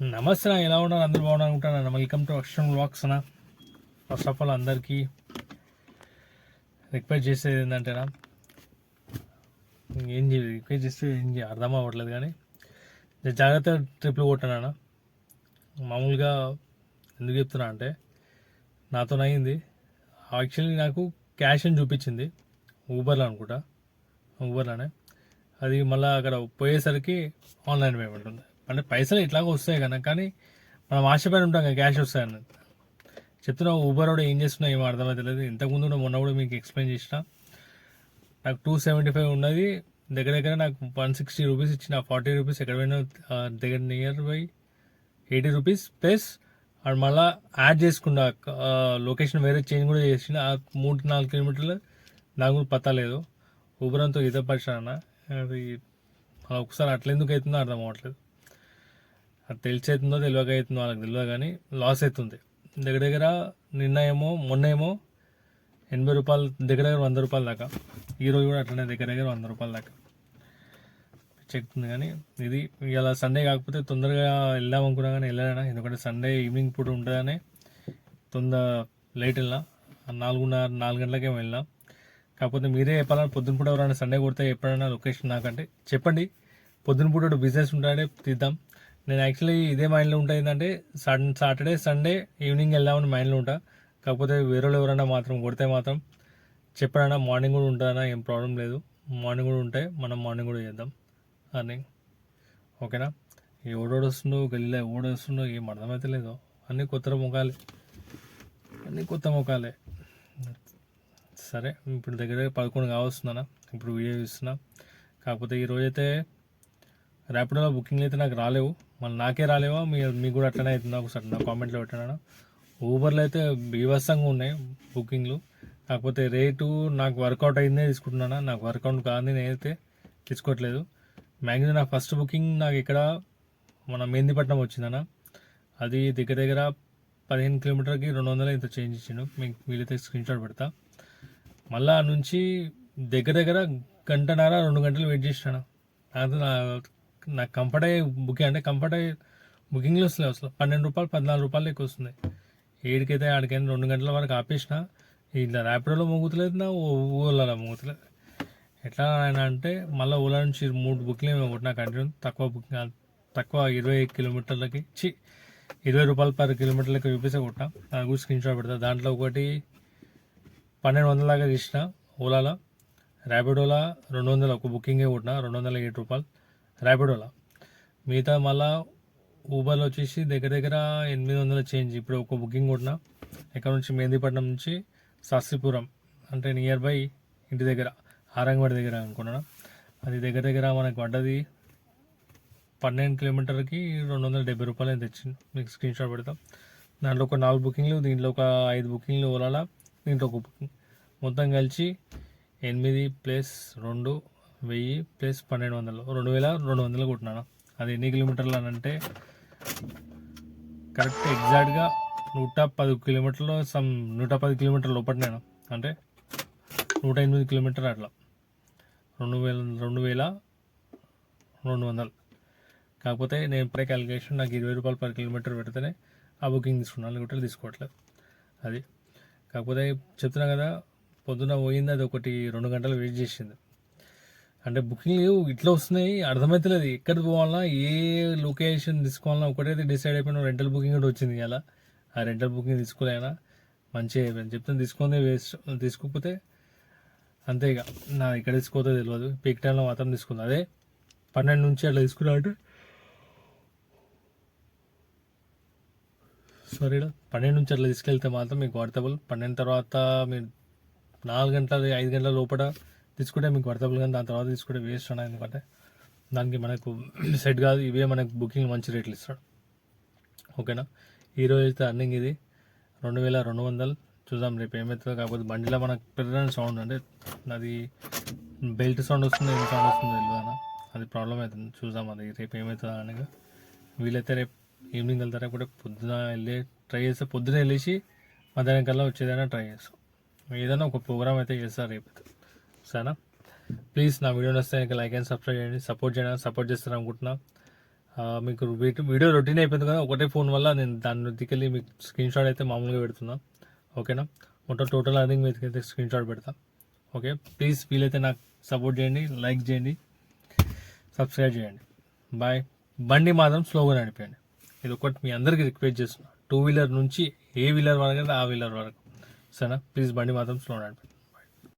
నమస్తే ఎలా ఉన్నారు? అందరు బాగున్నారు అనుకుంటాను వెల్కమ్ టు అక్షరం బ్లాగ్స్ అన్న. ఫస్ట్ ఆఫ్ ఆల్ అందరికీ రిక్వెస్ట్ చేసేది ఏంటంటేనా ఏం చేయ రిక్వెస్ట్ చేస్తే ఏం చేయ అర్థం అవ్వట్లేదు కానీ నేను జాగ్రత్త ట్రిప్లు కొట్టానా మామూలుగా ఎందుకు చెప్తున్నా అంటే నాతో అయింది. యాక్చువల్లీ నాకు క్యాష్ అని చూపించింది. ఊబర్లో అనుకుంటా. ఊబర్లోనే అది మళ్ళీ అక్కడ పోయేసరికి ఆన్లైన్ పేమెంట్ ఉంది. అంటే పైసలు ఇట్లాగో వస్తాయి కదా కానీ మనం ఆశపడి ఉంటాం కదా క్యాష్ వస్తాయని. చెప్తున్నావు ఊబర్ కూడా ఏం చేస్తున్నా ఏమో అర్థమవుతలేదు ఇంతకుముందు కూడా మొన్న కూడా మీకు ఎక్స్ప్లెయిన్ చేసిన. నాకు టూ సెవెంటీ ఫైవ్ ఉన్నది. దగ్గర దగ్గర నాకు వన్ సిక్స్టీ రూపీస్ ఇచ్చిన. ఫార్టీ రూపీస్ ఎక్కడ పోయినా దగ్గర near by eighty rupees plus అది మళ్ళీ యాడ్ చేసుకున్న. లొకేషన్ వేరే చేంజ్ కూడా చేసిన. ఆ మూడు నాలుగు కిలోమీటర్లు నాకు కూడా పత్తా లేదు. ఊబర్ అంతా ఇదే పరిచయం అది అలా ఒకసారి అట్లా ఎందుకు అవుతుందో అర్థం అవ్వట్లేదు. అది తెలిసి అవుతుందో తెలియక అవుతుందో వాళ్ళకి తెలియదు కానీ లాస్ అవుతుంది. దగ్గర దగ్గర నిన్న ఏమో మొన్న ఏమో ఎనభై రూపాయలు దగ్గర దగ్గర వంద రూపాయల దాకా. ఈరోజు కూడా అట్లనే దగ్గర దగ్గర వంద రూపాయల దాకా. చెప్తుంది కానీ ఇది ఇలా సండే కాకపోతే తొందరగా వెళ్దాం అనుకున్నా కానీ వెళ్ళానా ఎందుకంటే సండే ఈవినింగ్ పూట ఉంటుందని తొందర లేట్ వెళ్ళినా నాలుగున్నర నాలుగు గంటలకే వెళ్ళినా. కాకపోతే మీరే చెప్పాలని పొద్దున పూట ఎవరైనా సండే కొడితే ఎప్పుడైనా లొకేషన్ నాకంటే. చెప్పండి. పొద్దున పూట బిజినెస్ ఉంటాడే తీద్దాం. నేను యాక్చువల్లీ ఇదే మైండ్లో ఉంటా ఏంటంటే సన్ సాటర్డే సండే ఈవినింగ్ వెళ్దామని మైండ్లో ఉంటా. కాకపోతే వేరే వాళ్ళు ఎవరైనా మాత్రం కొడితే మాత్రం చెప్పడైనా మార్నింగ్ కూడా ఉంటుందన్నా ఏం ప్రాబ్లం లేదు. మార్నింగ్ కూడా ఉంటే మనం మార్నింగ్ కూడా చేద్దాం. అని. ఓకేనా ఎవడోడు గల్లీలో ఎవడొస్తుండో ఏం అర్థమైతే లేదు. అన్నీ కొత్త ముఖాలే. అన్నీ కొత్త ముఖాలే. సరే ఇప్పుడు దగ్గర పదకొండు కావస్తుందన్న. ఇప్పుడు వీడియో ఇస్తున్నా కాకపోతే ఈరోజైతే ర్యాపిడోలో బుకింగ్ అయితే నాకు రాలేవు. మళ్ళీ నాకే రాలేవా? మీ మీకు కూడా అట్లనే అవుతుందా ఒకసారి? నా కామెంట్లో పెట్టాను ఊబర్లో అయితే బీభత్సంగా ఉన్నాయి బుకింగ్లు. కాకపోతే రేటు నాకు వర్కౌట్ అయిందే తీసుకుంటున్నానా నాకు వర్కౌట్ కాదని నేనైతే తీసుకోవట్లేదు. మ్యాక్సిమం నా ఫస్ట్ బుకింగ్ నాకు ఇక్కడ మన మెహందీపట్నం వచ్చిందన్న అది దగ్గర దగ్గర పదిహేను కిలోమీటర్కి రెండు వందల ఇంత చేంజ్ ఇచ్చిండు. మీకు వీలైతే స్క్రీన్ షాట్ పెడతా. మళ్ళీ ఆ నుంచి దగ్గర దగ్గర గంటన్నర రెండు గంటలు వెయిట్ చేసినాను అది నా నాకు కంఫర్ట్ అయ్యే బుకింగ్ అంటే కంఫర్ట్ అయ్యే బుకింగ్లో వస్తలే అసలు పన్నెండు రూపాయలు పద్నాలుగు రూపాయలు ఎక్కువ వస్తుంది. ఏడికైతే ఆడికైనా రెండు గంటల వరకు ఆపేసిన ఇలా ర్యాపిడోలో మోగుతలేదు నా ఓలాలో మోగుతలేదు ఎట్లా ఆయన అంటే మళ్ళీ ఓలా నుంచి మూడు బుక్లు ఏమో కొట్టినా కంటిన్యూ తక్కువ బుకింగ్ తక్కువ ఇరవై కిలోమీటర్లకి చి ఇరవై రూపాయలు పర్ కిలోమీటర్లకి చూపిస్తే కొట్టినా దాని గురించి స్క్రీన్ షాట్ పెడతా. దాంట్లో ఒకటి పన్నెండు వందల దాకా తీసిన ఓలాలో ర్యాపిడోలా రెండు వందల ఒక బుకింగే కొట్టిన రెండు వందల ఏడు రూపాయలు. రాయపడోలా మిగతా మళ్ళా ఊబర్లో వచ్చేసి దగ్గర దగ్గర ఎనిమిది వందల చేంజ్. ఇప్పుడు ఒక బుకింగ్ కొట్టిన ఇక్కడ నుంచి? మెహందీపట్నం నుంచి శాస్త్రిపురం అంటే నియర్ బై ఇంటి దగ్గర ఆరంగవాడి దగ్గర అనుకున్నాను? అది దగ్గర దగ్గర మనకు పడ్డది పన్నెండు కిలోమీటర్కి రెండు వందల డెబ్బై రూపాయలు అని తెచ్చింది. మీకు స్క్రీన్ షాట్ పెడతాం. దాంట్లో ఒక నాలుగు బుకింగ్లు దీంట్లో ఒక ఐదు బుకింగ్లు ఓలాల దీంట్లో ఒక బుకింగ్ మొత్తం కలిసి ఎనిమిది ప్లస్ రెండు వెయ్యి ప్లస్ పన్నెండు వందలు. రెండు వేల రెండు వందలు కొట్టినాను. అది ఎన్ని కిలోమీటర్లు అని అంటే కరెక్ట్ ఎగ్జాక్ట్గా నూట పది కిలోమీటర్లు సమ్ నూట పది కిలోమీటర్లు లోపల నేను. అంటే నూట ఎనిమిది కిలోమీటర్ అట్లా. రెండు వేల రెండు వేల రెండు వందలు. కాకపోతే నేను ప్రే క్యాలిక్యులేషన్ నాకు ఇరవై రూపాయలు పర్ కిలోమీటర్ పెడితేనే ఆ బుకింగ్ తీసుకున్నాను లేకపోతే తీసుకోవట్లేదు. అది. కాకపోతే చెప్తున్నా కదా పొద్దున పోయింది అది ఒకటి రెండు గంటలు వెయిట్ చేసింది. అంటే బుకింగ్ ఇట్లా వస్తున్నాయి అర్థమవుతలేదు ఎక్కడ పోవాలన్నా ఏ లొకేషన్ తీసుకోవాలన్నా ఒకటైతే డిసైడ్ అయిపోయిన. రెంటల్ బుకింగ్ కూడా వచ్చింది ఇలా ఆ రెంటల్ బుకింగ్ తీసుకోలేనా మంచిగా చెప్తాను తీసుకుంది వేస్ట్. తీసుకోకపోతే అంతే ఇక. నా ఇక్కడ తీసుకోతే తెలియదు పీక్ టైంలో మాత్రం తీసుకుంది. అదే పన్నెండు నుంచి అట్లా తీసుకున్నా సారీ పన్నెండు నుంచి అట్లా తీసుకెళ్తే మాత్రం మీకు వర్తబుల్. పన్నెండు తర్వాత మీరు నాలుగు గంటల ఐదు గంటల లోపల తీసుకుంటే మీకు వర్తబుల్ కానీ దాని తర్వాత తీసుకుంటే వేస్ట్ అన్న ఎందుకంటే దానికి మనకు సెట్ కాదు ఇవే మనకు బుకింగ్ మంచి రేట్లు ఇస్తాడు. ఓకేనా ఈరోజు అయితే అర్నింగ్ ఇది రెండు వేల రెండు వందలు. చూద్దాం రేపు ఏమవుతుందో కాకపోతే బండిలో మనకు పెద్ద సౌండ్ అంటే అది బెల్ట్ సౌండ్ వస్తుంది ఏం సౌండ్ వస్తుందో తెలియదు అది ప్రాబ్లం అవుతుంది. చూద్దాం అది రేపు ఏమవుతుందో అనగా. వీలైతే రేపు ఈవినింగ్ వెళ్తారా? కూడా పొద్దున వెళ్ళి ట్రై చేస్తే పొద్దున వెళ్ళేసి మధ్యాహ్నం కల్లా వచ్చేదైనా ట్రై చేస్తాం. ఏదైనా ఒక ప్రోగ్రామ్ అయితే చేస్తారు రేపు సరేనా? ప్లీజ్ నా వీడియో నచ్చితే లైక్ అండ్ సబ్స్క్రైబ్ చేయండి. సపోర్ట్ చేయడానికి సపోర్ట్ చేస్తారు అనుకుంటున్నా. మీకు వీడియో రొటీన్ అయిపోయింది కదా ఒకటే ఫోన్ వల్ల నేను దాని దికెళ్ళి మీకు స్క్రీన్ షాట్ అయితే మామూలుగా పెడుతున్నా. ఓకేనా మొత్తం టోటల్ అర్నింగ్ మీకు అయితే స్క్రీన్ షాట్ పెడతా. ఓకే ప్లీజ్ వీలైతే నాకు సపోర్ట్ చేయండి లైక్ చేయండి సబ్స్క్రైబ్ చేయండి. బాయ్ బండి మాత్రం స్లోగా నడిపేయండి. ఇది ఒకటి మీ అందరికీ రిక్వెస్ట్ చేస్తున్నా. టూ వీలర్ నుంచి ఏ వీలర్ వరకు అయితే ఆ వీలర్ వరకు. సరేనా? ప్లీజ్ బండి మాత్రం స్లో నడిపండి